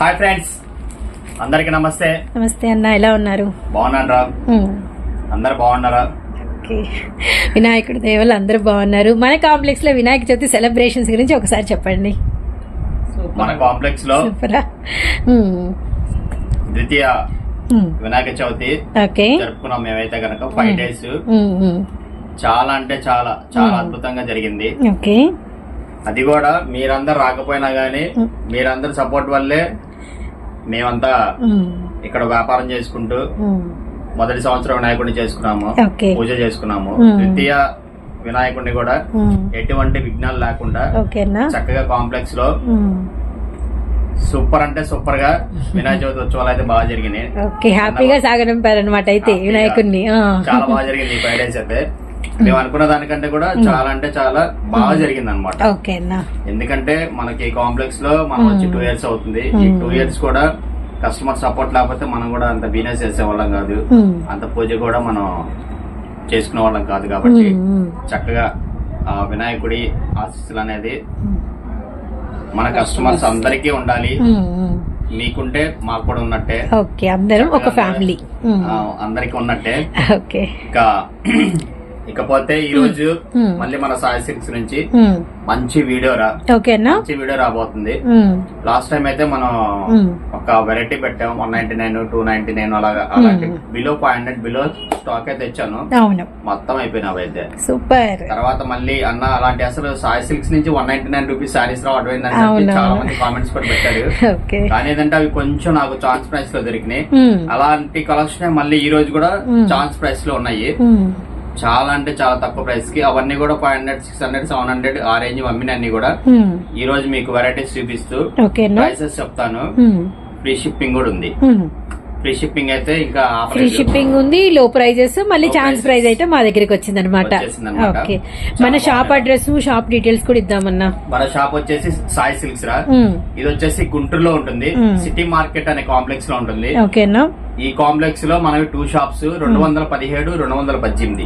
Hi friends అందరికి నమస్తే. నమస్తే అన్న ఎలా ఉన్నారు? బాగున్నాను రా. ఉమ్, అందరు బాగున్నారా? ఓకే. వినాయకుడి దేవలు అందరూ బాగున్నారు. మన కాంప్లెక్స్లో వినాయక చవితి సెలబ్రేషన్స్ గురించి ఒకసారి చెప్పండి. మన కాంప్లెక్స్లో ద్వితీయ వినాయక చవితి ఓకే. జరుపుకున్నాం మేమైతే గనక ఫైవ్ డేస్ చాలా అంటే చాలా చాలా అద్భుతంగా జరిగింది. ఓకే. అది కూడా మీరందరు రాకపోయినా గానీ మీరందరు సపోర్ట్ వల్లే మేమంతా ఇక్కడ వ్యాపారం చేసుకుంటూ మొదటి సంవత్సరం వినాయకుడిని చేసుకున్నాము. పూజ చేసుకున్నాము. ద్వితీయ వినాయకుడిని కూడా ఎటువంటి విఘ్నాలు లేకుండా చక్కగా కాంప్లెక్స్లో సూపర్ అంటే సూపర్గా వినాయక చవితి ఉత్సవాలు అయితే బాగా జరిగినాయి. హ్యాపీగా సాగనంపారనమాట అయితే హ్యాపీగా. వినాయకుడిని. చాలా బాగా జరిగింది ఫైవ్ డేస్ అయితే. మేము అనుకున్న దానికంటే కూడా చాలా అంటే చాలా బాగా జరిగింది అనమాట ఎందుకంటే మనకి కాంప్లెక్స్లో మనం వచ్చి టూ ఇయర్స్ అవుతుంది. ఈ టూ ఇయర్స్ కూడా కస్టమర్ సపోర్ట్ లేకపోతే మనం కూడా అంత బిజినెస్ చేసే వాళ్ళం కాదు అంత పూజ కూడా మనం చేసుకునే వాళ్ళం కాదు కాబట్టి చక్కగా ఆ వినాయకుడి ఆశీస్సులు అనేది మన కస్టమర్స్ అందరికీ ఉండాలి. మీకుంటే మాకు కూడా ఉన్నట్టే. ఓకే అందరం ఒక ఫ్యామిలీ అందరికీ ఉన్నట్టే. ఓకే. ఇంకా ఇకపోతే ఈ రోజు Hmm. మళ్ళీ మన సాయి సిక్స్ నుంచి ఉమ్, మంచి వీడియో రా ఓకేనా? మంచి వీడియో రాబోతుంది. లాస్ట్ టైం అయితే మనం ఒక వెరైటీ పెట్టాం one ninety nine two ninety nine అలాగా అలాంటి below five hundred below stock అయితే అవును. మొత్తం అయిపోయినావు అయితే సూపర్. తర్వాత మళ్ళీ అన్న అలాంటి అసలు సాయి సిల్క్స్ నుంచి one ninety nine rupees saris ఏంటంటే అవునా. చాలా మంది కామెంట్స్ కూడా పెట్టారు. కానీ ఏంటంటే అవి కొంచెం నాకు ఛాన్స్ ప్రైస్లో దొరికినాయి. అలాంటి కలెక్షన్ మళ్ళీ ఈ రోజు కూడా Hmm. ఛాన్స్ ప్రైస్లో ఉన్నాయి. చాలా అంటే చాలా తక్కువ ప్రైస్కి. అవన్నీ కూడా five hundred six hundred seven hundred ఆ రేంజ్ అన్ని కూడా. ఈ రోజు మీకు వెరైటీస్ చూపిస్తూ ప్రైసెస్ చెప్తాను. ఫ్రీ షిప్పింగ్ కూడా ఉంది. ఫ్రీ షిప్పింగ్ అయితే ఇంకా ఫ్రీ షిప్పింగ్ ఉంది లో ప్రైజెస్ మళ్ళీ ఛాన్స్. ప్రైస్ అయితే మా దగ్గరికి వచ్చింది అనమాట. ఓకే. మన షాప్. అడ్రస్ షాప్ డీటెయిల్స్ కూడా ఇద్దామన్నా. మన షాప్ వచ్చేసి సాయి సిల్క్స్ రా. ఇది వచ్చేసి గుంటూరులో ఉంటుంది. సిటీ మార్కెట్ అనే కాంప్లెక్స్లో ఉంటుంది. ఓకేనా ఈ కాంప్లెక్స్లో మనవి టూ షాప్స్ రెండు వందల పదిహేడు రెండు వందల పద్దెనిమిది.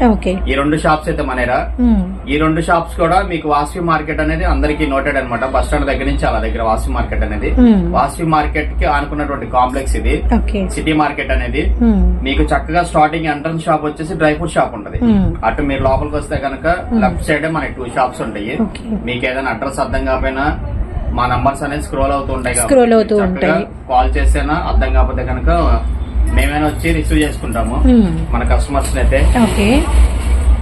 ఈ రెండు షాప్స్ అయితే మనేరా. ఉమ్, ఈ రెండు షాప్స్ కూడా మీకు వాసవి మార్కెట్ అనేది అందరికి నోటెడ్ అనమాట బస్ స్టాండ్ దగ్గర నుంచి అలా దగ్గర వాసవి మార్కెట్ అనేది. ఉమ్, వాసవి మార్కెట్కి ఆనుకున్నటువంటి కాంప్లెక్స్ ఇది. సిటీ మార్కెట్ అనేది. మీకు చక్కగా స్టార్టింగ్ ఎంట్రన్స్ షాప్ వచ్చేసి డ్రై ఫ్రూట్ షాప్ ఉంటది. అటు మీరు లోపలికి వస్తే కనుక లెఫ్ట్ సైడ్ మనకి టూ షాప్స్ ఉంటాయి. మీకు ఏదైనా అడ్రస్ అర్థం కాకపోయినా మా నంబర్స్ అనేది స్క్రోల్ అవుతూ ఉంటాయి Scroll అవుతూ ఉంటాయి. కాల్ చేసేనా అర్థం కాకపోతే కనుక మేమైనా వచ్చి రిసీవ్ చేసుకుంటాము మన కస్టమర్స్ అయితే ఓకే.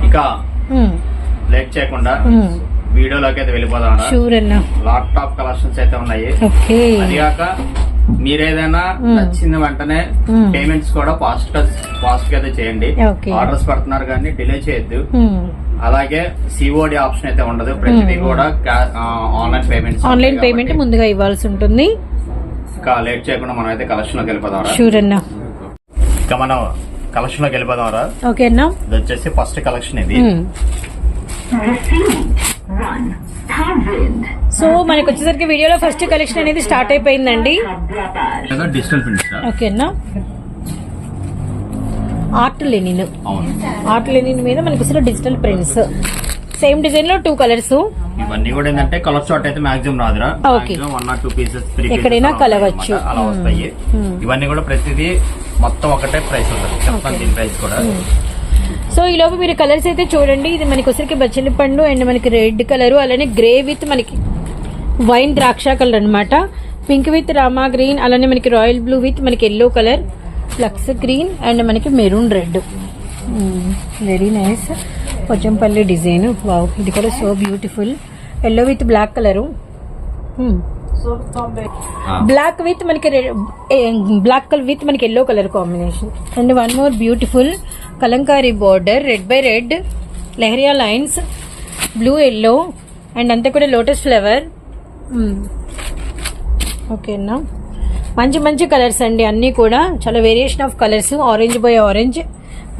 ఇక ఉమ్, లేట్ చేయకుండా వీడియోలోకి అయితే వెళ్ళిపోదాం షూర్ అన్నా. లాట్ టాప్ కలెక్షన్స్ అయితే ఉన్నాయి. ఓకే. అది కాక మీరేదైనా మ్మ్. నచ్చిన వెంటనే. పేమెంట్స్ కూడా ఫాస్ట్గా ఫాస్ట్గా అయితే చేయండి. ఆర్డర్స్ పెడుతున్నారు కానీ డిలే చేయొద్దు. అలాగే సిఓడి ఆప్షన్ అయితే ఉండదు. ప్రతిదీ. కూడా ఆన్లైన్ పేమెంట్స్ ఆన్లైన్ పేమెంట్ ముందుగా ఇవ్వాల్సి ఉంటుంది. ఇంకా లేట్ చేయకుండా మనం అయితే కలెక్షన్లోకి వెళ్ళిపోదాం ఇక మనం కలెక్షన్లోకి వెళ్ళిపోదాం రా. ఓకే అన్నా. ఇది వచ్చేసి ఫస్ట్ కలెక్షన్ ఇది. సో మనకి వచ్చేసరికి వీడియోలో ఫస్ట్ కలెక్షన్ అనేది స్టార్ట్ అయిపోయిందండి. Digital prints. ఓకేనా ఆర్ట్ లెనిన్ అవును. ఆర్ట్ లెనిన్ మీద మనకి అసలు డిజిటల్ ప్రింట్స్ సేమ్ డిజైన్లో టూ కలర్స్ ఇవన్నీ కూడా ఏంటంటే కలర్ షార్ట్ అయితే మాక్సిమం రాదురా. Okay. One or two pieces ఎక్కడైనా కలవచ్చు. అలా వస్తాయి. ఇవన్నీ కూడా ప్రతిదీ మొత్తం ఒకటే ప్రైస్ ఉంటుంది. చెప్తాను దీని ప్రైస్ కూడా. సో ఈ లోపు మీరు కలర్స్ అయితే చూడండి. ఇది మనకి వచ్చరికి బచ్చలి పండు అండ్ మనకి రెడ్ కలర్ అలానే గ్రే విత్ మనకి వైన్ ద్రాక్ష కలర్ అన్నమాట. పింక్ విత్ రామా గ్రీన్ అలానే మనకి రాయల్ బ్లూ విత్ మనకి yellow colour flux green and మనకి maroon red very nice Pochampally design wow ఇది కూడా so beautiful yellow with black colour black with మనకి బ్లాక్ కలర్ విత్ మనకి yellow colour combination and one more beautiful kalamkari border red by red leheriya lines blue yellow and అంతా కూడా lotus flower ఓకేనా మంచి మంచి colours అండి. అన్నీ కూడా చాలా variation of colours orange by orange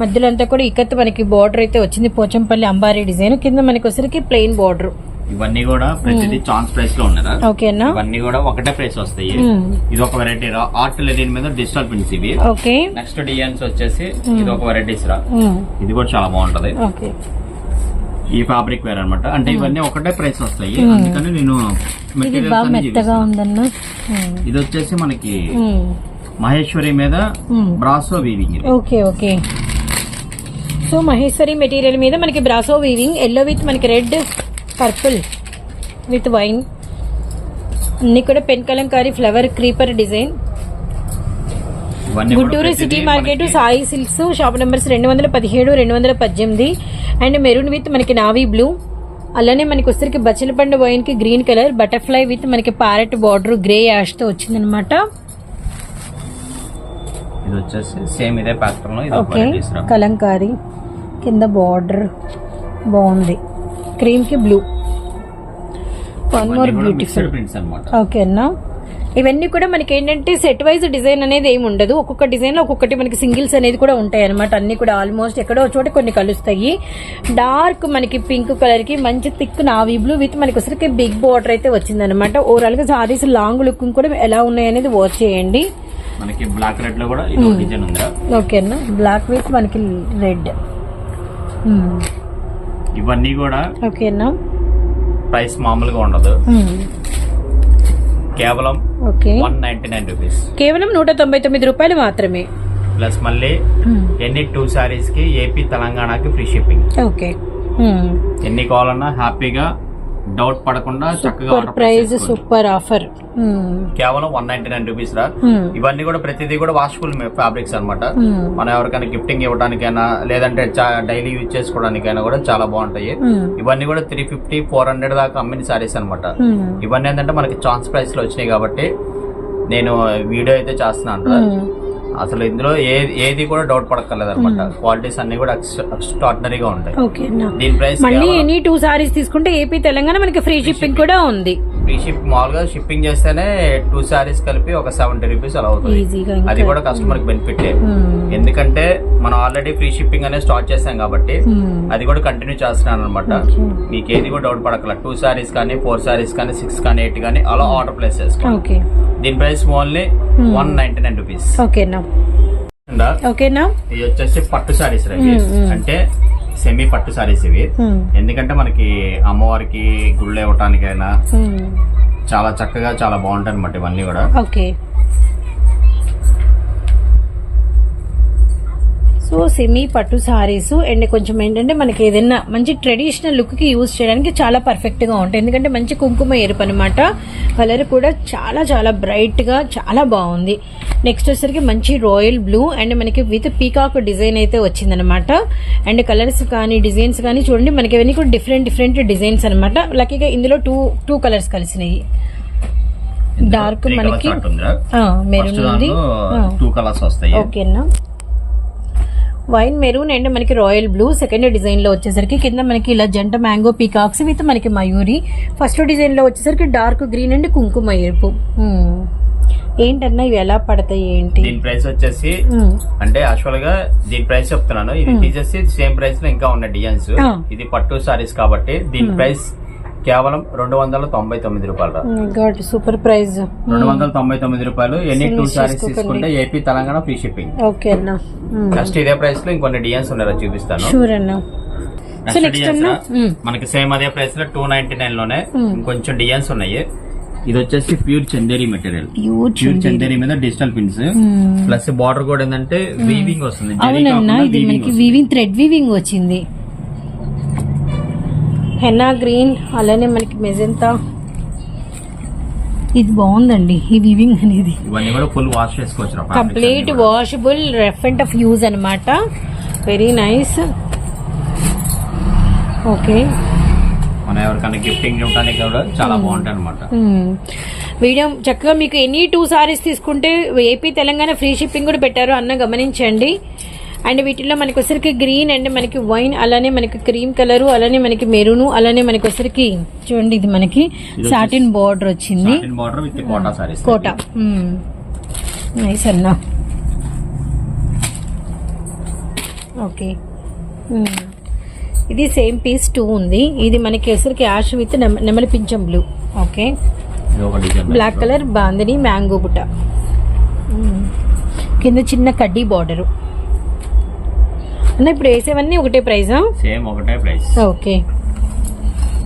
మధ్యలో అంతా కూడా ఇక్కత్ మనకి బార్డర్ అయితే వచ్చింది. పోచంపల్లి అంబారీ డిజైన్ కింద మనకి వచ్చరికి ప్లెయిన్ బార్డర్ ఇవన్నీ కూడా ప్రతిదీ ఛాన్స్ ప్రైస్లో ఉన్నదా? ఓకేనా ఇవన్నీ కూడా ఒకటే ప్రైస్ వస్తాయి. ఇది ఒక వెరైటీ రా. ఆర్ట్ లెనిన్ మీద డిజిటల్ ప్రింట్స్ ఇవి. ఓకే. నెక్స్ట్ డిజైన్స్ వచ్చేసి ఇది ఒక వెరైటీస్ రా. ఇది కూడా చాలా బాగుంటది. ఓకే. ఈ ఫ్యాబ్రిక్ వేర్ అన్నమాట. అంటే ఇవన్నీ ఒకటే ప్రైస్ వస్తాయి. అందుకని నేను ఇది వచ్చేసి మనకి. మహేశ్వరి మీద. Brasso weaving okay okay. So Maheshwari material మీద మనకి బ్రాసో వీవింగ్ ఎల్లో విత్ మనకి రెడ్ పర్పుల్ విత్ వైన్. అన్ని కూడా pen kalamkari flower creeper design. Guntur city market Sai Silks shop numbers రెండు వందల పదిహేడు రెండు వందల పద్దెనిమిది. అండ్ మెరూన్ విత్ మనకి నావీ బ్లూ. అలానే మనకి వచ్చరికి బచ్చలపండు వైన్కి గ్రీన్ కలర్ బటర్ఫ్లై విత్ మనకి ప్యారెట్ బార్డర్ గ్రే యాష్తో వచ్చిందనమాట ఇది వచ్చేసి సేమ్ ఇదే ఇది ఇస్తున్నాం. కలంకారీ కింద బార్డర్ బాగుంది. క్రీమ్కి blue. One more beautiful okay అన్నా. ఇవన్నీ కూడా మనకి ఏంటంటే సెట్ వైజ్ డిజైన్ అనేది ఏమి ఉండదు. ఒక్కొక్క డిజైన్లో ఒక్కొక్కటి మనకి సింగిల్స్ అనేది కూడా ఉంటాయి అనమాట అన్ని కూడా ఆల్మోస్ట్ ఎక్కడో చోట కొన్ని కలుస్తాయి. డార్క్ మనకి పింక్ కలర్కి మంచి థిక్ నావీ బ్లూ విత్ మనకి వచ్చరికి బిగ్ బార్డర్ అయితే వచ్చిందనమాట ఓవరాల్గా సారీస్ లాంగ్ లుక్ కూడా ఎలా ఉన్నాయి అనేది వాచ్ చేయండి. మనకి బ్లాక్ రెడ్లో కూడా ఓకే అన్న. బ్లాక్ విత్ మనకి రెడ్ ఇవన్నీ కూడా ఓకే అన్న. ప్రైస్ మామూలుగా ఉండదు. కేవలం okay. One ninety nine rupees. కేవలం నూట తొంభై తొమ్మిది రూపాయలు మాత్రమే. ప్లస్ మళ్ళీ ఎన్ని టూ సారీస్కి ఏపీ తెలంగాణకి ఫ్రీ షిప్పింగ్. ఓకే. ఎన్ని కావాలన్నా హ్యాపీగా డౌట్ పడకుండా చక్కగా ప్రైస్ చేసుకోండి. Super offer. కేవలం వన్ నైన్టీ నైన్ రూపీస్ రా. ఇవన్నీ కూడా ప్రతిదీ కూడా వాషబుల్ ఫ్యాబ్రిక్స్ అన్నమాట. మనం ఎవరికైనా గిఫ్టింగ్ ఇవ్వడానికైనా లేదంటే డైలీ యూజ్ చేసుకోవడానికైనా కూడా చాలా బాగుంటాయి. ఇవన్నీ కూడా త్రీ ఫిఫ్టీ ఫోర్ హండ్రెడ్ దాకా అమ్మిన సారీస్ అన్నమాట. ఇవన్నీ ఏంటంటే మనకి ఛాన్స్ ప్రైస్లో వచ్చినాయి కాబట్టి నేను వీడియో అయితే చేస్తున్నాను. అసలు ఇందులో ఏ- ఏది కూడా డౌట్ పడక్కర్లేదు అనమాట క్వాలిటీస్ అన్ని కూడా ఎక్స్ట్రాడినరీగా ఉంటాయి. దీని ప్రైస్ మళ్ళీ ఎనీ టూ సారీస్ తీసుకుంటే ఏపీ తెలంగాణ మనకి ఫ్రీ షిప్పింగ్ కూడా ఉంది. ఫ్రీ షిప్ మామూలుగా షిప్పింగ్ చేస్తేనే టూ సారీస్ కలిపి ఒక సెవెంటీ రూపీస్ అలా అవుతుంది. అది కూడా కస్టమర్కి బెనిఫిట్ ఎందుకంటే మనం ఆల్రెడీ ఫ్రీ షిప్పింగ్ అనేది స్టార్ట్ చేసాం కాబట్టి అది కూడా కంటిన్యూ చేస్తున్నాను అనమాట మీకు ఏది కూడా డౌట్ పడకల టూ సారీస్ కానీ ఫోర్ సారీస్ కానీ సిక్స్ కానీ ఎయిట్ కానీ అలా ఆర్డర్ ప్లేస్ చేసుకోండి. ఓకే దీని price only one ninety nine rupees ఓకేనా ఓకేనా ఇది వచ్చేసి పట్టు సారీస్ రండి అంటే సెమీ పట్టు సారీస్ ఇవి. ఎందుకంటే మనకి అమ్మవారికి గుళ్ళు ఇవ్వటానికైనా చాలా చక్కగా చాలా బాగుంటాయి అనమాట ఇవన్నీ కూడా. ఓకే సో సెమీ పట్టు సారీస్ అండ్ కొంచెం ఏంటంటే మనకి ఏదైనా మంచి ట్రెడిషనల్ లుక్కి యూజ్ చేయడానికి చాలా పర్ఫెక్ట్గా ఉంటాయి. ఎందుకంటే మంచి కుంకుమ ఎరుపు అనమాట కలర్ కూడా చాలా చాలా బ్రైట్గా చాలా బాగుంది. నెక్స్ట్ వచ్చేసరికి మంచి రాయల్ బ్లూ అండ్ మనకి విత్ పీకాక్ డిజైన్ అయితే వచ్చిందనమాట అండ్ కలర్స్ కానీ డిజైన్స్ కానీ చూడండి మనకి ఇవన్నీ కూడా డిఫరెంట్ డిఫరెంట్ డిజైన్స్ అనమాట లక్కీగా ఇందులో టూ టూ కలర్స్ కలిసినాయి. డార్క్ మనకి. మెరూన్ ఉంది. టూ కలర్స్ వస్తాయి. ఓకేనా వైన్ మెరూన్ అండ్ మనకి రాయల్ బ్లూ సెకండ్ డిజైన్లో వచ్చేసరికి కింద మనకి ఇలా జంట మ్యాంగో పీకాక్స్ విత్ మనకి మయూరి. ఫస్ట్ డిజైన్లో వచ్చేసరికి డార్క్ గ్రీన్ అండ్ కుంకుమ ఎరుపు. ఏంటన్నా ఇవి ఎలా పడతాయి ఏంటి? దీని ప్రైస్ వచ్చేసి. అంటే యాక్చువల్గా దీని ప్రైస్ చెప్తున్నాను. ఇది తీసేసి సేమ్ ప్రైస్లో ఇంకా ఉన్న డిజైన్స్. ఇది పట్టు సారీస్ కాబట్టి దీని ప్రైస్ కేవలం రెండు వందల తొంభై తొమ్మిది రూపాయలు సూపర్ ప్రైజ్ రెండు వందల తొంభై తొమ్మిది రూపాయలు. ఎన్ని టూ సారీస్. తీసుకుంటే AP Telangana free shipping okay అన్న. నెక్స్ట్ ఇదే ప్రైస్లో ఇంకొన్ని డిజైన్స్ ఉన్నాయి చూపిస్తాను. షూర్ అన్న. అన్న? మనకి సేమ్ అదే ప్రైస్లో టూ నైన్టీ నైన్లోనే Hmm. ఇంకొంచెం డిజైన్స్ ఉన్నాయి. ఇది వచ్చేసి pure Chanderi material pure Chanderi మీద డిజిటల్ పిన్స్ ప్లస్ బార్డర్ కూడా ఏంటంటే వీవింగ్ వస్తుంది. వీవింగ్ థ్రెడ్ వీవింగ్ వచ్చింది. హెన్నా గ్రీన్ అలానే మనకి మెజెంతా. ఇది బాగుందండి ఈ వీవింగ్ అనేది. Complete. Washable rough and off use అనమాట వెరీ నైస్ ఓకే మనం ఎవరికైనా గిఫ్టింగ్ ఇవ్వడానికి కూడా చాలా బాగుంటాయి అనమాట వీడియో చక్కగా మీకు ఎనీ టూ సారీస్ తీసుకుంటే ఏపీ తెలంగాణ ఫ్రీ షిప్పింగ్ కూడా పెట్టారు అన్న గమనించండి. అండ్ వీటిలో మనకి వచ్చరికి గ్రీన్ అండ్ మనకి వైన్ అలానే మనకి క్రీమ్ కలర్ అలానే మనకి మెరూన్ అలానే మనకి వచ్చరికి చూడండి ఇది మనకి సాటిన్ బార్డర్ వచ్చింది. కోటా నైస్ అన్న. ఓకే. ఇది సేమ్ పీస్ టూ ఉంది. ఇది మనకి వచ్చరికి యాష్ విత్ నెమలి పింఛం blue. Okay. Black colour bandhani mango బుట్ట. కింద చిన్న కడ్డీ బార్డరు. అన్న ఇప్పుడు వేసేవన్నీ ఒకటే ప్రైజా సేమ్ ఒకటే ప్రైస్ ఓకే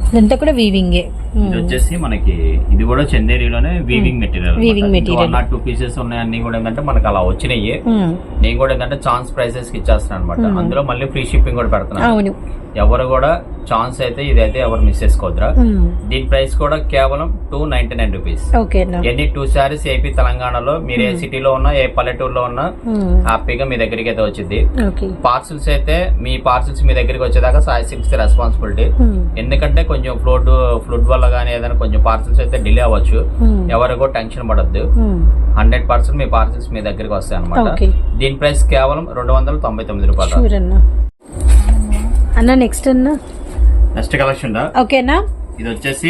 ఇదంతా కూడా వీవింగే ఇది వచ్చేసి మనకి ఇది కూడా చందేరిలోనే weaving material material. One or two pieces ఉన్నాయి అన్ని కూడా ఏంటంటే మనకి అలా వచ్చినాయి. మ్మ్. నేను కూడా ఏంటంటే ఛాన్స్ ప్రైసెస్కి ఇచ్చేస్తున్నాను అనమాట అందులో మళ్ళీ ఫ్రీ షిప్పింగ్ కూడా అవును. ఎవరు కూడా ఛాన్స్ అయితే ఇదైతే ఎవరు మిస్ చేసుకోవద్దురా మ్మ్. దీని ప్రైస్ కూడా కేవలం టూ నైన్టీ నైన్ రూపీస్ ఎన్ని టూ శారీస్ ఏపీ తెలంగాణలో మీరు ఏ సిటీలో ఉన్నా ఏ పల్లెటూరులో ఉన్నా మ్మ్. హ్యాపీగా మీ దగ్గరికి అయితే వచ్చింది పార్సల్స్ అయితే మీ పార్సల్స్ మీ దగ్గరికి వచ్చేదాకా సాయి సిక్స్ రెస్పాన్సిబిలిటీ. ఎందుకంటే కొంచెం ఫ్లూట్ ఫ్లూట్ వల్ల కానీ ఏదైనా కొంచెం పార్సల్స్ అయితే డిలే అవ్వచ్చు. మ్మ్. ఎవరు కూడా టెన్షన్ పడద్దు. హండ్రెడ్ పర్సెంట్ మీ పార్సల్స్ మీ దగ్గరికి వస్తాయి అనమాట. దీని ప్రైస్ కేవలం రెండు వందల తొంభై తొమ్మిది రూపాయలు. అన్న. నెక్స్ట్ అన్న. నెక్స్ట్ కలెక్షన్ ఓకేనా ఇది వచ్చేసి.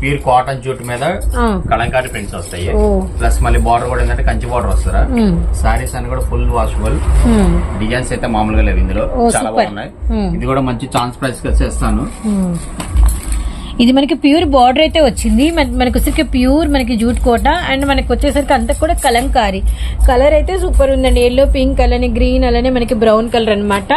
ప్యూర్ కాటన్ జూట్ మీద ఆ. కలంకారీ ప్రింట్స్ వస్తాయి ప్లస్ మళ్ళీ బార్డర్ కూడా ఏంటంటే కంచి బార్డర్ వస్తారా. సారీస్ అని కూడా ఫుల్ వాషబుల్. డిజైన్స్ అయితే మామూలుగా లేవు ఇందులో చాలా. బాగున్నాయి. ఇది కూడా మంచి ఛాన్స్ ప్రైస్కి ఇస్తాను. ఇది మనకి ప్యూర్ బార్డర్ అయితే వచ్చింది. మన- వచ్చేసరికి ప్యూర్ మనకి జూట్ కోట అండ్ మనకి వచ్చేసరికి అంతా కూడా కలంకారీ. కలర్ అయితే సూపర్ ఉందండి. ఎల్లో పింక్ అలానే గ్రీన్ అలానే మనకి బ్రౌన్ కలర్ అన్నమాట.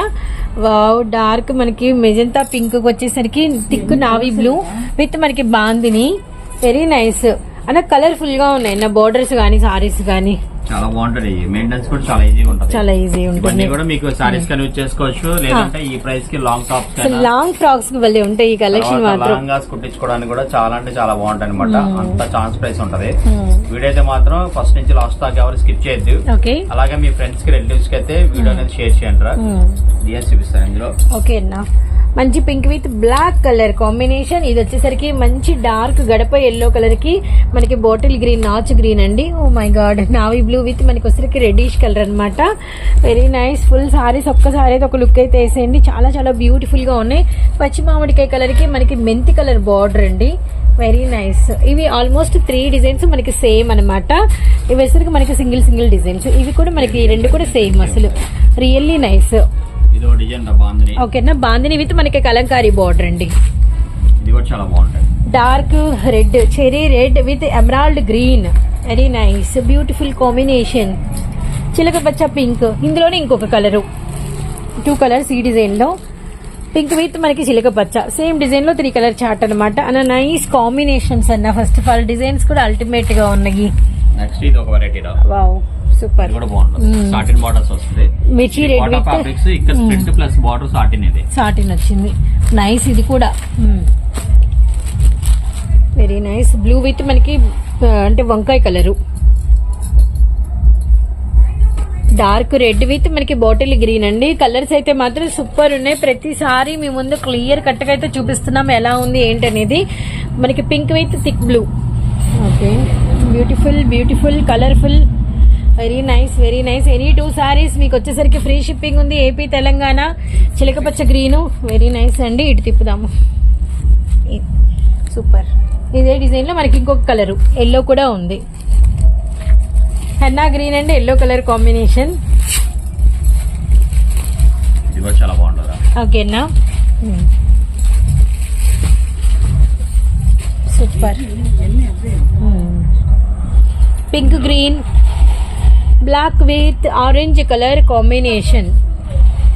వావ్ డార్క్ మనకి మెజంతా పింక్ వచ్చేసరికి థిక్ నావీ బ్లూ విత్ మనకి బాందిని. వెరీ నైస్ అన్న కలర్ఫుల్గా ఉన్నాయి. నా బార్డర్స్ కానీ సారీస్ కానీ చాలా బాగుంటది. మెయింటెనెన్స్ కూడా చాలా ఈజీగా ఉంటుంది. చాలా ఈజీ ఉంటుంది. ఇవన్నీ కూడా మీకు సారీస్ కానీ యూజ్ చేసుకోవచ్చు. లేదంటే ఈ ప్రైస్కి లాంగ్ టాప్స్ అసలు లాంగ్ ఫ్రాక్స్కి భలే ఉంటాయి ఈ కలెక్షన్ మాత్రం. కుట్టించుకోవడానికి కూడా చాలా అంటే చాలా బాగుంటాయి అనమాట అంత ఛాన్స్ ప్రైస్ ఉంటది. మ్మ్. వీడియో అయితే మాత్రం ఫస్ట్ నుంచి లాస్ట్ దాకా ఎవరు స్కిప్ చేయొద్దు. ఓకే అలాగే మీ ఫ్రెండ్స్కి రిలేటివ్స్కి అయితే వీడియో అనేది షేర్ చేయండి రా. డిఎస్ చూపిస్తాను ఇందులో. ఓకే అన్న. మంచి pink with black colour combination ఇది వచ్చేసరికి మంచి డార్క్ గడప ఎల్లో కలర్కి మనకి బాటిల్ గ్రీన్ నాచ్ గ్రీన్ అండి. ఓ my god navy blue with మనకి వచ్చేసరికి రెడ్డిష్ కలర్ అన్నమాట. వెరీ నైస్ ఫుల్ సారీస్ ఒక్కసారి అయితే ఒక లుక్ అయితే వేసేయండి. చాలా చాలా బ్యూటిఫుల్గా ఉన్నాయి. పచ్చి మామిడికాయ కలర్కి మనకి మెంతి కలర్ బార్డర్ అండి. వెరీ నైస్ ఇవి ఆల్మోస్ట్ త్రీ డిజైన్స్ మనకి సేమ్ అన్నమాట. ఇవి వచ్చేసరికి మనకి సింగిల్ సింగిల్ డిజైన్స్ ఇవి కూడా మనకి రెండు కూడా సేమ్ అసలు. రియల్లీ నైస్ ఓకేనా బాందిని. విత్ మనకి కలంకారీ బార్డర్ అండి. Dark red cherry red with emerald green very nice beautiful combination చిలక పచ్చ పింక్. ఇందులోనే ఇంకొక కలరు టూ కలర్స్ ఈ డిజైన్లో పింక్ విత్ మనకి చిలక పచ్చ. సేమ్ డిజైన్లో త్రీ కలర్ చార్ట్ అనమాట అన్న నైస్ కాంబినేషన్స్ అన్న. ఫస్ట్ ఆఫ్ ఆల్ డిజైన్స్ కూడా అల్టిమేట్గా ఉన్నాయి. నెక్స్ట్ ఇది ఒక వెరైటీ రా. వావ్ సూపర్ ఇది కూడా బాగుంటుంది. మ్మ్. సాటిన్ బార్డర్స్ వస్తుంది. మిర్చి రెడ్ విత్ ఫ్యాబ్రిక్స్ ఇక్కడ స్ప్రింట్ ప్లస్ బార్డర్ సాటిన్ ఇది. సాటిన్ వచ్చింది. నైస్ ఇది కూడా. వెరీ నైస్ బ్లూ విత్ మనకి అంటే వంకాయ కలరు. డార్క్ రెడ్ విత్ మనకి బాటిల్ గ్రీన్ అండి. కలర్స్ అయితే మాత్రం సూపర్ ఉన్నాయి. ప్రతిసారి మీ ముందు క్లియర్ కట్గా అయితే చూపిస్తున్నాం ఎలా ఉంది ఏంటనేది. మనకి pink with thick blue. Okay. Beautiful beautiful colourful. Very nice very nice. Any two saris మీకు వచ్చేసరికి ఫ్రీ షిప్పింగ్ ఉంది. ఏపీ తెలంగాణ. చిలకపచ్చ గ్రీను. వెరీ నైస్ అండి. ఇటు తిప్పుదాము. సూపర్. ఇదే డిజైన్లో మనకి ఇంకొక కలరు. ఎల్లో కూడా ఉంది. Henna green and yellow colour combination. ఓకేనా super pink green black with orange colour combination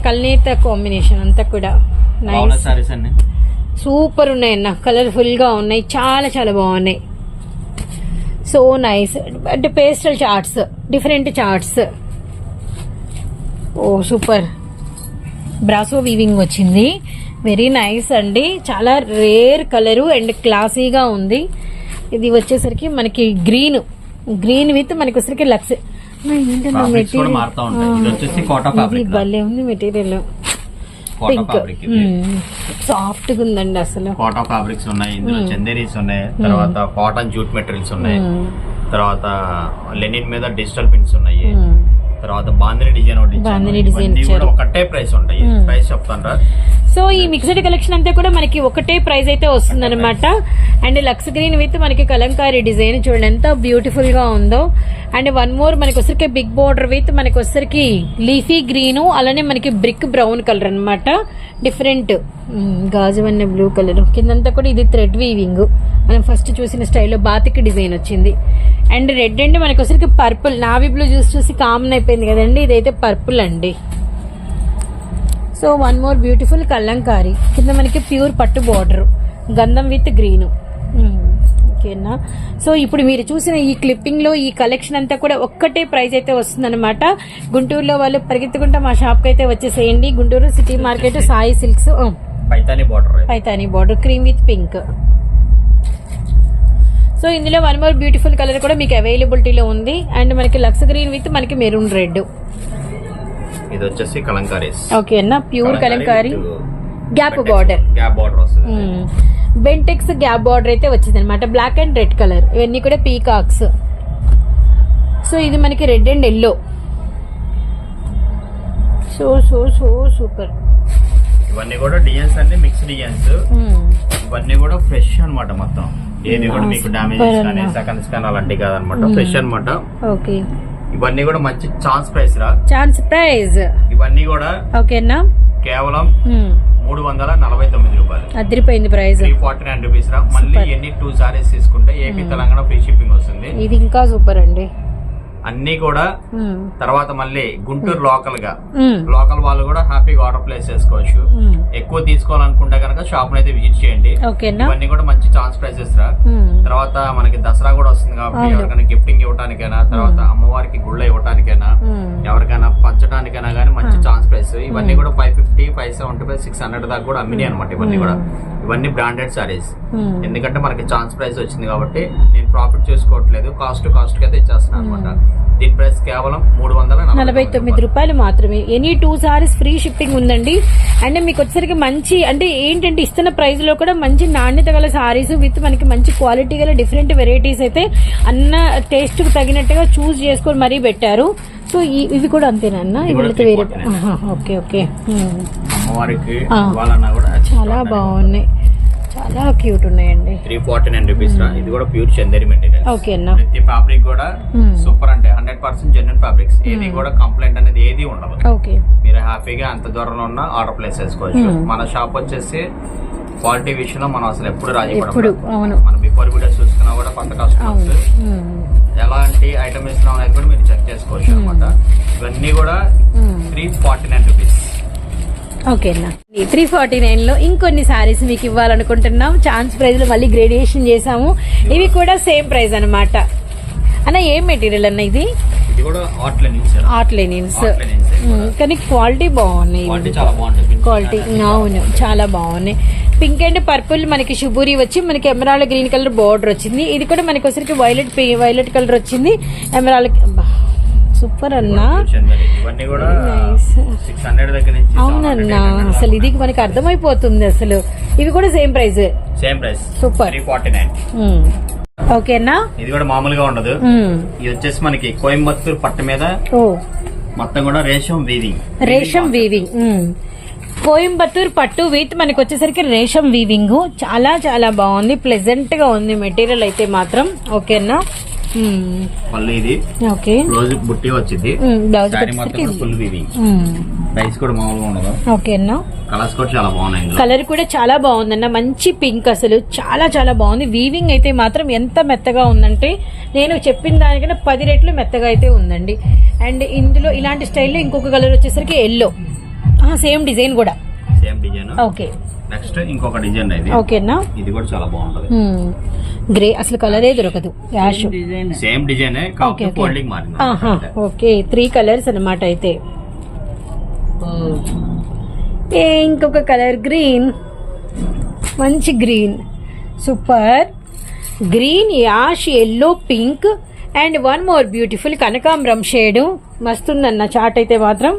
కల్నేత combination అంతా కూడా. నైస్ సూపర్ ఉన్నాయి అన్న. కలర్ఫుల్గా ఉన్నాయి. చాలా చాలా బాగున్నాయి. So nice. అంటే pastel charts different charts oh super. Brasso weaving వచ్చింది. వెరీ నైస్ అండి. చాలా రేర్ కలరు అండ్ క్లాసీగా ఉంది. ఇది వచ్చేసరికి మనకి గ్రీన్. గ్రీన్ విత్ మనకి వచ్చేసరికి లక్స్. మారుతా ఉంటాయి. ఇది భలే ఉంది మెటీరియల్. పింక్ సాఫ్ట్గా ఉందండి అసలు కోటా ఫ్యాబ్రిక్స్ ఉన్నాయి ఇందులో చందేరీస్ ఉన్నాయి తర్వాత కాటన్ జూట్ మెటీరియల్స్ ఉన్నాయి మ్మ్. తర్వాత లెనిన్ మీద డిజిటల్ ప్రింట్స్ ఉన్నాయి మ్మ్. తర్వాత బాందిని డిజైన్ ఒకటి. ఒకటే ప్రైస్ ఉంటాయి. ప్రైస్ చెప్తాను రా సో ఈ మిక్స్డ్ కలెక్షన్ అంతా కూడా మనకి ఒకటే ప్రైస్ అయితే వస్తుంది అనమాట అండ్ లక్స్ గ్రీన్ విత్ మనకి కలంకారీ డిజైన్ చూడండి ఎంత బ్యూటిఫుల్గా ఉందో. అండ్ వన్ మోర్ మనకి వచ్చరికి బిగ్ బోర్డర్ విత్ మనకి వచ్చరికి లీఫీ గ్రీన్ అలానే మనకి బ్రిక్ బ్రౌన్ కలర్ అన్నమాట. డిఫరెంట్ గాజువన్న బ్లూ కలర్ కిందంతా కూడా ఇది థ్రెడ్ వీవింగ్ మనం ఫస్ట్ చూసిన స్టైల్లో బాతిక్ డిజైన్ వచ్చింది. అండ్ రెడ్ అండి మనకి వచ్చరికి పర్పుల్ నావీ బ్లూ చూసి చూసి కామన్ అయిపోయింది కదండి ఇదైతే పర్పుల్ అండి. So one more beautiful kalamkari కింద మనకి ప్యూర్ పట్టు బార్డర్ గంధం విత్ గ్రీన్. ఓకేనా సో ఇప్పుడు మీరు చూసిన ఈ క్లిప్పింగ్లో ఈ కలెక్షన్ అంతా కూడా ఒక్కటే ప్రైస్ అయితే వస్తుందన్నమాట. గుంటూరులో వాళ్ళు పరిగెత్తుకుంటా మా షాప్కి అయితే వచ్చేసేయండి. Guntur city market Sai Silks Paithani border Paithani border cream with pink so ఇందులో వన్ మోర్ బ్యూటిఫుల్ కలర్ కూడా మీకు అవైలబిలిటీలో ఉంది. అండ్ మనకి లక్స్ గ్రీన్ విత్ మనకి మెరూన్ రెడ్ ఇది వచ్చేసి కలంకారీస్. ఓకే అన్న pure kalamkari gap border. Gap border వస్తుంది. బెంటెక్స్ గ్యాప్ బార్డర్ అయితే వచ్చింది అనమాట బ్లాక్ అండ్ రెడ్ కలర్. ఇవన్నీ కూడా పీకాక్స్. సో ఇది మనకి red and yellow. So so so super. ఇవన్నీ కూడా డిజైన్స్ అన్ని మిక్స్ డిజైన్స్. ఇవన్నీ కూడా ఫ్రెష్ అన్నమాట మొత్తం. ఏది కూడా మీకు డామేజ్ కానీ. సెకండ్స్ కానీ అలాంటివి కాదనమాట ఫ్రెష్ అన్నమాట. ఓకే. ఇవన్నీ కూడా మంచి ఛాన్స్ ప్రైస్ రా. ఛాన్స్ ప్రైజ్ ఇవన్నీ కూడా ఓకేనా కేవలం మూడు వందల నలభై తొమ్మిది రూపాయలు. అదిరిపోయింది price three forty nine rupees రా. మళ్ళీ. ఎన్ని టూ సారీస్ తీసుకుంటే ఏపీ తెలంగాణ ఫ్రీ షిప్పింగ్ వస్తుంది. ఇది ఇంకా సూపర్ అండి. అన్ని కూడా. తర్వాత మళ్ళీ గుంటూరు లోకల్గా. లోకల్ వాళ్ళు కూడా హ్యాపీగా ఆర్డర్ ప్లేస్ చేసుకోవచ్చు. ఎక్కువ తీసుకోవాలనుకుంటే కనుక షాప్ అయితే విజిట్ చేయండి. ఇవన్నీ కూడా మంచి ఛాన్స్ ప్రైసెస్ రా. తర్వాత మనకి దసరా కూడా వస్తుంది కాబట్టి. ఎవరికైనా గిఫ్టింగ్ ఇవ్వడానికైనా తర్వాత అమ్మవారికి గుళ్ళ ఇవ్వడానికైనా. ఎవరికైనా పంచడానికైనా గానీ మంచి ఛాన్స్ ప్రైస్ ఇవన్నీ కూడా five fifty five seventy five six hundred దాకా కూడా అమ్మినాయి అనమాట ఇవన్నీ కూడా. ఇవన్నీ బ్రాండెడ్ సారీస్. ఎందుకంటే మనకి ఛాన్స్ ప్రైస్ వచ్చింది కాబట్టి నేను ప్రాఫిట్ చేసుకోవట్లేదు. కాస్ట్ కాస్ట్ అయితే ఇచ్చేస్తున్నాను అనమాట దీని ప్రైస్ కేవలం మూడు వందల నలభై తొమ్మిది రూపాయలు. మాత్రమే. Any two saris free shipping ఉందండి. అండ్ మీకు వచ్చేసరికి మంచి అంటే ఏంటంటే ఇస్తున్న ప్రైస్లో కూడా మంచి నాణ్యత గల సారీస్ విత్ మనకి మంచి క్వాలిటీ గల డిఫరెంట్ వెరైటీస్ అయితే అన్న టేస్ట్కు తగినట్టుగా చూస్ చేసుకొని మరీ పెట్టారు. సో ఇవి కూడా అంతేనా అన్న? ఇవి వేరే 349. ఆహా, ఓకే ఓకే. అమ్మవారికి చాలా బాగున్నాయి. చాలా క్యూట్ ఉన్నాయండి. త్రీ ఫార్టీ నైన్ రూపీస్ రా. ఇది కూడా ప్యూర్ చందేరి మెటీరియల్ ఓకే అన్న. ప్రతి ఫ్యాబ్రిక్ కూడా. సూపర్ అంటే హండ్రెడ్ పర్సెంట్ జెన్యున్ ఫ్యాబ్రిక్స్ ఏది కూడా కంప్లైంట్ అనేది ఏది ఉండదు. ఓకే. మీరు హ్యాపీగా అంత దూరంలో ఉన్న ఆర్డర్ ప్లేస్ చేసుకోవచ్చు. మన షాప్ వచ్చేసి క్వాలిటీ విషయంలో మనం అసలు ఎప్పుడు రాజీ. అవును. మనం బిఫోర్ వీడియోస్ చూసుకున్నా కూడా కొత్త కస్టమర్స్ మ్మ్. ఎలాంటి ఐటమ్ ఇస్తున్నాం అనేది కూడా మీరు చెక్ చేసుకోవచ్చు అనమాట ఇవన్నీ కూడా. త్రీ ఫార్టీ నైన్ రూపీస్ ఓకేనా త్రీ ఫార్టీ నైన్లో ఇంకొన్ని సారీస్ మీకు ఇవ్వాలనుకుంటున్నాం. ఛాన్స్ ప్రైస్లో మళ్ళీ గ్రేడియేషన్ చేసాము ఇవి కూడా సేమ్ ప్రైస్ అన్నమాట. అన్న ఏం మెటీరియల్ అన్న ఇది? లెనిన్స్ కానీ క్వాలిటీ బాగున్నాయి క్వాలిటీ అవును చాలా బాగున్నాయి. పింక్ అండ్ పర్పుల్ మనకి శుభూరి వచ్చి మనకి ఎమరాల్డ్ గ్రీన్ కలర్ బార్డర్ వచ్చింది. ఇది కూడా మనకి వైలెట్ వైలెట్ కలర్ వచ్చింది. ఎమరాల్డ్ సూపర్ అన్నా. అవునన్నా అసలు ఇది మనకి అర్థమైపోతుంది అసలు. ఇవి కూడా same price same price nine ఓకేనా ఇది కూడా మామూలుగా ఉండదు. మ్మ్. ఇది వచ్చేసి మనకి కోయంబత్తూర్ పట్టు మీద ఓ. మొత్తం కూడా రేషం వీవింగ్ రేషం వీవింగ్ మ్మ్. కోయంబత్తూర్ పట్టు విత్ మనకి వచ్చేసరికి రేషం వీవింగ్ చాలా చాలా బాగుంది. ప్లెజెంట్గా ఉంది. మెటీరియల్ అయితే మాత్రం. ఓకేనా మ్మ్. మళ్ళీ ఇది ఓకే. రోజు బుట్టి వచ్చింది. శారీ మొత్తం వచ్చేసరికి కూడా ఫుల్. ప్రైస్ మామూలుగా ఉండదు. ఓకేనా కలర్స్ కూడా చాలా బాగున్నాయి కలర్ కూడా చాలా బాగుందన్న. మంచి పింక్ అసలు. చాలా చాలా బాగుంది. వీవింగ్ అయితే మాత్రం ఎంత మెత్తగా ఉందంటే నేను చెప్పిన దానికన్నా పది రెట్లు మెత్తగా అయితే ఉందండి. అండ్ ఇందులో ఇలాంటి స్టైల్లో ఇంకొక కలర్ వచ్చేసరికి ఎల్లో సేమ్ డిజైన్ కూడా. Same design. ఓకే. నెక్స్ట్ ఇంకొక డిజైన్ ఇది. ఓకేనా ఇది కూడా చాలా బాగుంటది. గ్రే అసలు కలరే దొరకదు. Ash. Same design okay folding మారింది. ఆహా ఓకే. త్రీ కలర్స్ అన్నమాట అయితే. ఏ ఇంకొక కలర్ గ్రీన్ మంచి green super green ash yellow pink and one more beautiful కనకాంబరం షేడ్ మస్తుందన్న చాట్ అయితే మాత్రం.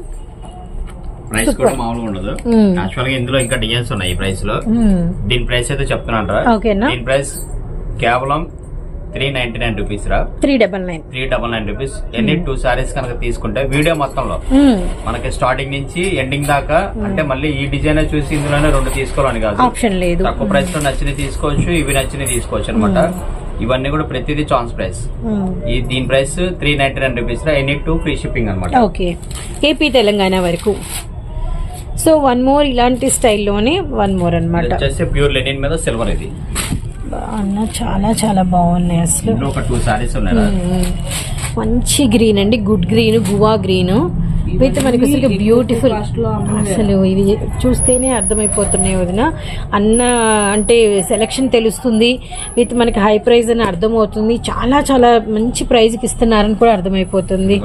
ప్రైస్ కూడా మామూలుగా ఉండదు. యాక్చువల్గా ఇందులో ఇంకా డిజైన్స్ ఉన్నాయి ఈ ప్రైస్లో. మ్మ్. దీని ప్రైస్ అయితే చెప్తున్నాను ఓకేనా? దీని ప్రైస్ కేవలం త్రీ నైన్టీ నైన్ రూపీస్ రా. Three double nine three double nine rupees ఎన్ని టూ సారీస్ కనుక తీసుకుంటే వీడియో మొత్తంలో మ్మ్. మనకి స్టార్టింగ్ నుంచి ఎండింగ్ దాకా అంటే మళ్ళీ ఈ డిజైన్ చూసి ఇందులోనే రెండు తీసుకోవాలని కాదు. ఆప్షన్ లేదు. తక్కువ ప్రైస్లో నచ్చినవి తీసుకోవచ్చు ఇవి నచ్చినవి తీసుకోవచ్చు అనమాట ఇవన్నీ కూడా ప్రతిదీ ఛాన్స్ ప్రైస్. ఈ దీని price three ninety nine rupees రా. ఎనీ టూ ఫ్రీ షిప్పింగ్ అనమాట ఓకే ఏపీ తెలంగాణ వరకు. సో వన్ మోర్ ఇలాంటి స్టైల్లోనే వన్ మోర్ అన్నమాట వచ్చేసి ప్యూర్ లెనిన్ మీద సిల్వర్ ఇది అన్న చాలా చాలా బాగున్నాయి అసలు ఇందులో ఒక టూ సారీస్ ఉన్నాయి రా. మ్మ్. మంచి గ్రీన్ అండి. Good green guava green with మనకి అసలు బ్యూటిఫుల్ అసలు ఇవి చూస్తేనే అర్థమైపోతున్నాయి వదిన. అన్న అంటే సెలక్షన్ తెలుస్తుంది. విత్ మనకి హై ప్రైస్ అని అర్థమవుతుంది. చాలా చాలా మంచి ప్రైస్కి ఇస్తున్నారని కూడా అర్థమైపోతుంది.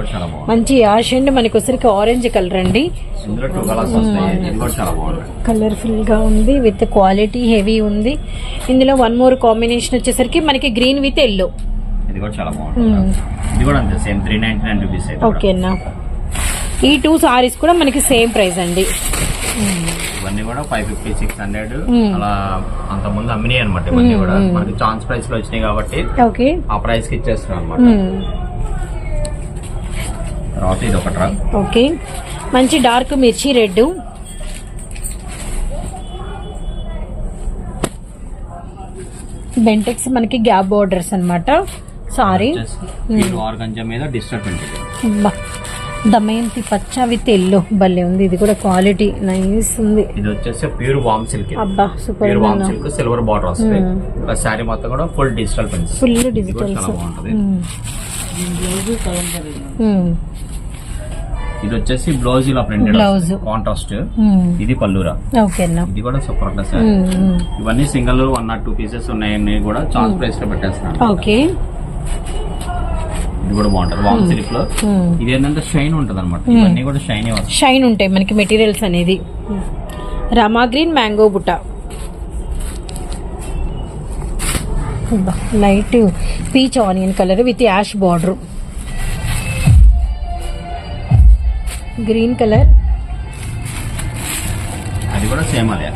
మంచి యాష్ అండ్ మనకి వచ్చరికి ఆరెంజ్ కలర్ అండి. ఇందులో టూ కలర్స్ వస్తాయి. ఇది కూడా చాలా బాగుంది. కలర్ఫుల్గా ఉంది. విత్ క్వాలిటీ హెవీ ఉంది. ఇందులో వన్ మోర్ కాంబినేషన్ వచ్చేసరికి మనకి గ్రీన్ విత్ ఎల్లో ఇది కూడా చాలా బాగుంది ఇది కూడా అంతే same three ninety nine rupees okay అన్న ఈ టూ సారీస్ కూడా మనకి సేమ్ ప్రైస్ అండి. ఇవన్నీ కూడా ఫైవ్ ఫిఫ్టీ సిక్స్ హండ్రెడ్. అలా అంత ముందు అమ్మినాయి అనమాట ఇవన్నీ కూడా. మనకి ఛాన్స్ ప్రైస్లో వచ్చినాయి కాబట్టి ఓకే. ఆ ప్రైస్కి ఇచ్చేస్తున్నాం అనమాట తర్వాత ఇది ఒకటి ఓకే. మంచి డార్క్ మిర్చి రెడ్. బెంటెక్స్ మనకి గ్యాప్ బోర్డర్స్ అన్నమాట. సారీ ఆర్గంజా మీద డిస్టర్బెంట్ ఇది దమయంతి పచ్చ విత్ ఎల్లో భలే ఉంది. ఇది కూడా క్వాలిటీ నైస్ ఉంది. ఇది వచ్చేసి ప్యూర్ వామ్ సిల్క్ అబ్బా సూపర్ ప్యూర్ వామ్ సిల్క్ సిల్వర్ బార్డర్ వస్తుంది. శారీ మొత్తం కూడా full digital prints full blouse kalamkari ఇది వచ్చేసి బ్లౌజ్ ఇలా ప్రింటెడ్ Blouse. కాంట్రాస్ట్ ఇది పల్లూరా ఓకే అన్న ఇది కూడా సూపర్ ఉంటుంది సార్ ఇవన్నీ single one not two pieces ఉన్నాయని కూడా ఛాన్స్ ప్రైస్లో పెట్టేస్తున్నాను. ఓకే ఇది కూడా బాగుంటది. వామ్ సిల్క్లో ఇది ఏంటంటే షైన్ ఉంటది అనమాట ఇవన్నీ కూడా షైన్ షైన్ ఉంటాయి మనకి మెటీరియల్స్ అనేది. రామా గ్రీన్ మ్యాంగో బుట్ట. Light peach onion colour with ash border green colour అది కూడా సేమ్ అదే.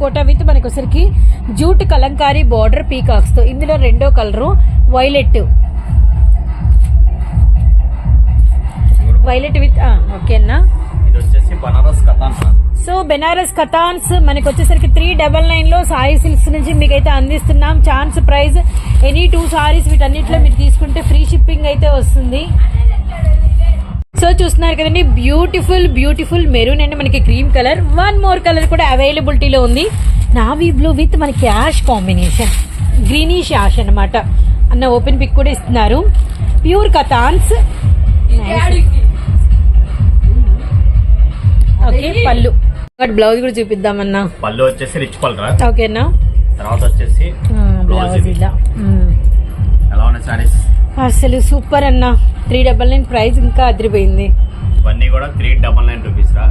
కోటా విత్ మనకి ఒకసారికి జూట్ కలంకారీ బార్డర్ పీకాక్స్తో ఇందులో రెండో కలరు వైలెట్. వైలెట్ విత్ ఓకేనా సార్ సో బెనారస్ కథాన్స్ మనకి వచ్చేసరికి త్రీ డబల్ నైన్లో సాయి సిల్క్స్ నుంచి మీకైతే అందిస్తున్నాం. Chance price any two saris వీటన్నిటిలో మీరు తీసుకుంటే ఫ్రీ షిప్పింగ్ అయితే వస్తుంది. సో చూస్తున్నారు కదండి బ్యూటిఫుల్ బ్యూటిఫుల్ మెరూన్ అండ్ మనకి cream colour one more colour కూడా అవైలబిలిటీలో ఉంది. నావీ బ్లూ విత్ మనకి యాష్ కాంబినేషన్ గ్రీనిష్ యాష్ అన్నమాట. అన్న ఓపెన్ పిక్ కూడా ఇస్తున్నారు. ప్యూర్ కథాన్స్ ఓకే పళ్ళు. బ్లౌజ్ కూడా చూపిద్దామన్నా. పళ్ళు వచ్చేసి రిచ్ పల్రా ఓకేనా? తర్వాత వచ్చేసి బ్లౌజ్. ఇలా. ఎలా ఉన్నాయి సారీస్? అసలు సూపర్ అన్న త్రీ డబల్ నైన్ ప్రైస్ ఇంకా అదిరిపోయింది ఇవన్నీ కూడా త్రీ డబల్ నైన్ రూపీస్ రా.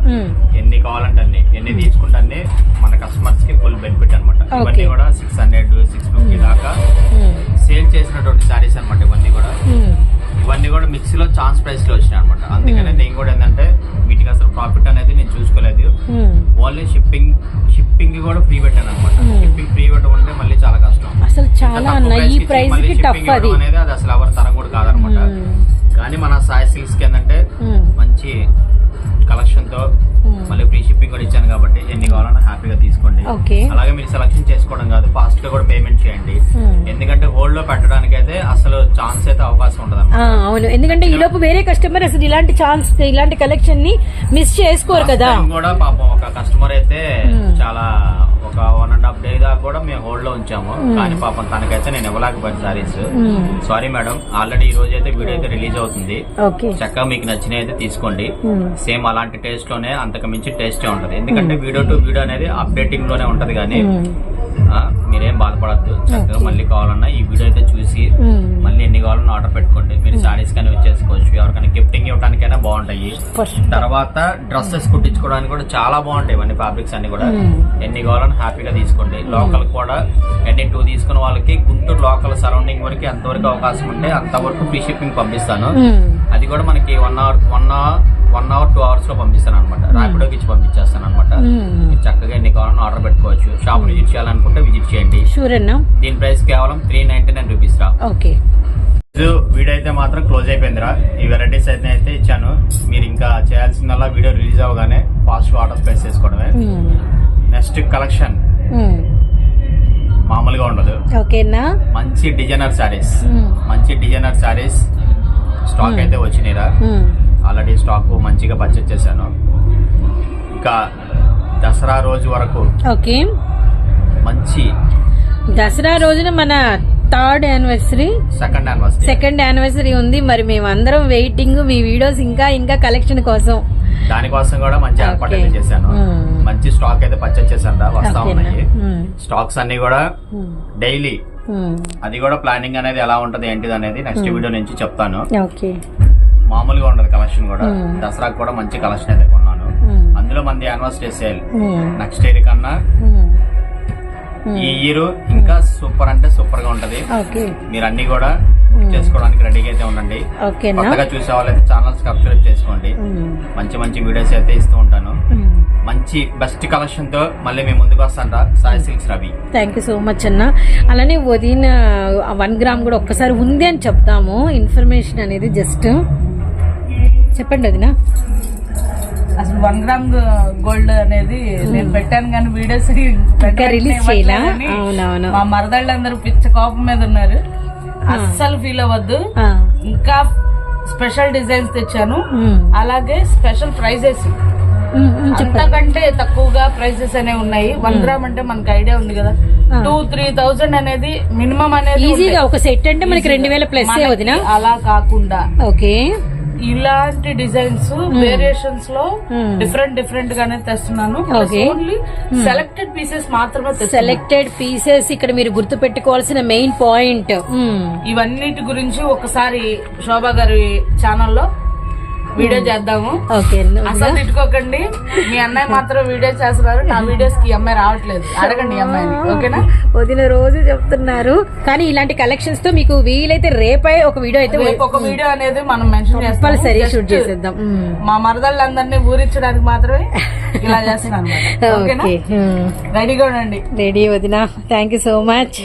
ఎన్ని కావాలంటే అన్ని ఎన్ని తీసుకుంటే అన్ని మన కస్టమర్స్కి ఫుల్ బెనిఫిట్ అనమాట. ఇవన్నీ కూడా సిక్స్ హండ్రెడ్ సిక్స్ ఫిఫ్టీ దాకా. సేల్ చేసినటువంటి సారీస్ అనమాట ఇవన్నీ కూడా. ఇవన్నీ కూడా మిక్సీ లో ఛాన్స్ ప్రైస్లో వచ్చినాయి అనమాట అందుకనే నేను కూడా ఏంటంటే వీటికి అసలు ప్రాఫిట్ అనేది నేను చూసుకోలేదు మ్మ్. ఓన్లీ షిప్పింగ్ షిప్పింగ్ కూడా ఫ్రీ పెట్టాను అనమాట Hmm. షిప్పింగ్ ఫ్రీ పెట్టమంటే మళ్ళీ చాలా కష్టం అసలు చాలా అన్న ఈ ప్రైస్కి టఫ్ అది అనేది అది అసలు ఎవరి తరం కూడా కాదనమాట మ్మ్. కానీ మన సాయి సిల్క్స్కి ఏంటంటే. మంచి కలెక్షన్తో మ్మ్. మళ్ళీ ఫ్రీ షిప్పింగ్ కూడా ఇచ్చాను కాబట్టి ఎన్ని కావాలన్నా హ్యాపీగా తీసుకోండి అలాగే మీరు సెలక్షన్ చేసుకోవడం కాదు ఫాస్ట్గా కూడా పేమెంట్ చేయండి మ్మ్. ఎందుకంటే హోల్డ్లో పెట్టడానికి అయితే అసలు ఛాన్స్ అయితే అవకాశం ఉండదు అవును ఎందుకంటే ఈ లోపు వేరే కస్టమర్ అసలు ఇలాంటి ఛాన్స్ ఇలాంటి కలెక్షన్ని మిస్ చేసుకోరు కదా కూడా పాపం ఒక కస్టమర్ అయితే మ్మ్. చాలా ఒక వన్ అండ్ హాఫ్ డే దాకా కూడా మేము హోల్డ్లో ఉంచాము. కానీ పాపం తనకైతే నేను ఇవ్వలేకపోయాను సారీస్. సారీ మేడం ఆల్రెడీ ఈ రోజు అయితే వీడియో అయితే రిలీజ్ అవుతుంది. చక్కగా మీకు నచ్చినవి అయితే తీసుకోండి. సేమ్ అలాంటి టేస్ట్లోనే అంతకు మించి టేస్టే ఉంటది. ఎందుకంటే వీడియో టు వీడియో అనేది అప్డేటింగ్లోనే ఉంటది కానీ మీరేం బాధపడద్దు. చక్కగా మళ్ళీ కావాలన్నా ఈ వీడియో అయితే చూసి మ్మ్. మళ్ళీ ఎన్ని కావాలన్నా ఆర్డర్ పెట్టుకోండి. మీరు సారీస్ కానీ వచ్చేసుకోవచ్చు. ఎవరికైనా గిఫ్టింగ్ ఇవ్వడానికైనా బాగుంటాయి. తర్వాత డ్రెస్సెస్ కుట్టించుకోవడానికి కూడా చాలా బాగుంటాయి ఇవన్నీ ఫ్యాబ్రిక్స్ అన్ని కూడా. మ్మ్. ఎన్ని కావాలని హ్యాపీగా తీసుకోండి. లోకల్ కూడా. ఎన్ని టూ తీసుకున్న వాళ్ళకి గుంటూరు లోకల్ సరౌండింగ్ వరకు ఎంతవరకు అవకాశం ఉంటే అంతవరకు ఫ్రీ షిప్పింగ్ పంపిస్తాను. అది కూడా మనకి one hour one hour one hour two అవర్స్లో పంపిస్తాను అనమాట ర్యాపిడోకి ఇచ్చి పంపించేస్తాను అనమాట మ్మ్. చక్కగా ఎన్ని కావాలని ఆర్డర్ పెట్టుకోవచ్చు. షాప్ విజిట్ చేయాలనుకుంటే విజిట్ చేయండి. షూర్ అన్నా? దీని ప్రైస్ కేవలం త్రీ నైన్టీ నైన్ రూపీస్ రా. ఓకే. ఇది వీడియో అయితే మాత్రం క్లోజ్ అయిపోయిందిరా. ఈ వెరైటీస్ అయితే అయితే ఇచ్చాను మీరు ఇంకా చేయాల్సిందల్లా వీడియో రిలీజ్ అవగానే ఫాస్ట్ ఆర్డర్ ప్లేస్ చేసుకోవడమే. Next collection. మ్మ్. మామూలుగా ఉండదు. ఓకేనా మంచి డిజైనర్ శారీస్. మంచి డిజైనర్ శారీస్. స్టాక్ అయితే వచ్చినాయిరా. ఆల్రెడీ స్టాక్ మంచిగా పర్చేజ్ చేశాను ఇంకా దసరా రోజు వరకు ఓకే మంచి దసరా రోజున మన third anniversary second anniversary second anniversary ఉంది మరి మేమందరం వెయిటింగ్ మీ వీడియోస్ ఇంకా ఇంకా కలెక్షన్ కోసం దానికోసం కూడా మంచి ఏర్పాటు అయితే Okay. చేశాను. మంచి స్టాక్ అయితే పర్చేస్ చేశాను రా వస్తా? ఉన్నాయి. స్టాక్స్ అన్ని కూడా. డైలీ. అది కూడా ప్లానింగ్ అనేది ఎలా ఉంటది ఏంటిది అనేది నెక్స్ట్ వీడియో నుంచి చెప్తాను ఓకే మామూలుగా ఉండదు కలెక్షన్ కూడా. Hmm. దసరాకు కూడా మంచి కలెక్షన్ అయితే కొన్నాను. మ్మ్. అందులో మంది యానివర్సరీ సేల్. నెక్స్ట్ ఇయర్ కన్నా మ్మ్. ఈ ఇయర్ ఇంకా సూపర్ అంటే సూపర్గా ఉంటది. ఓకే మీరు అన్ని కూడా బుక్ చేసుకోవడానికి రెడీగా అయితే ఉండండి. కొత్తగా చూసే వాళ్ళైతే ఛానల్ సబ్స్క్రైబ్ చేసుకోండి. మంచి మంచి వీడియోస్ అయితే ఇస్తూ ఉంటాను. మంచి బెస్ట్ కలెక్షన్తో మళ్ళీ మేము ముందుకు వస్తాంట Sai Silks Ravi. Thank you so much అన్న. అలానే వదిన వన్ గ్రామ్ కూడా ఒక్కసారి ఉంది అని చెప్తాము. ఇన్ఫర్మేషన్ అనేది జస్ట్ చెప్పండి వదిన అసలు వన్ గ్రామ్ గోల్డ్ అనేది నేను పెట్టాను కానీ వీడియోస్ ఇంకా release చేయలా? మా మరదళ్ళందరూ పిచ్చ కోపం మీద ఉన్నారు. అస్సలు ఫీల్ అవ్వద్దు. ఇంకా స్పెషల్ డిజైన్స్ తెచ్చాను. అలాగే స్పెషల్ ప్రైజెస్ అంతకంటే తక్కువగా ప్రైజెస్ అనేవి ఉన్నాయి. వన్ గ్రామ్ అంటే మనకి ఐడియా ఉంది కదా. టూ త్రీ థౌజండ్ అనేది మినిమం అనేది ఈజీగా ఒక సెట్ అంటే మనకి రెండు వేల ప్లస్ అలా కాకుండా. ఓకే. ఇలాంటి డిజైన్స్ వేరియేషన్స్లో Hmm. డిఫరెంట్ డిఫరెంట్ గానే తెస్తున్నాను. ఓన్లీ సెలెక్టెడ్ పీసెస్ మాత్రమే తెస్తున్నాను. సెలెక్టెడ్ పీసెస్ ఇక్కడ మీరు గుర్తు పెట్టుకోవాల్సిన మెయిన్ పాయింట్ ఇవన్నిటి గురించి ఒకసారి శోభా గారి ఛానల్లో వీడియో చేద్దాము. అసలు తిట్టుకోకండి. మీ అన్నయ్య మాత్రం వీడియో చేస్తున్నారు. నా వీడియోస్కి అమ్మాయి రావట్లేదు. అడగండి అమ్మాయిని ఓకేనా? వదిన రోజు చెప్తున్నారు. కానీ ఇలాంటి కలెక్షన్స్తో మీకు వీలైతే రేపే ఒక వీడియో అయితే ఒక వీడియో అనేది మనం మెన్షన్ కంపల్సరీ షూట్ చేసేద్దాం. మా మరదళ్ళందరినీ ఊరించడానికి మాత్రమే ఇలా చేస్తున్నాను రెడీగా ఉండండి. రెడీ వదిన. Thank you so much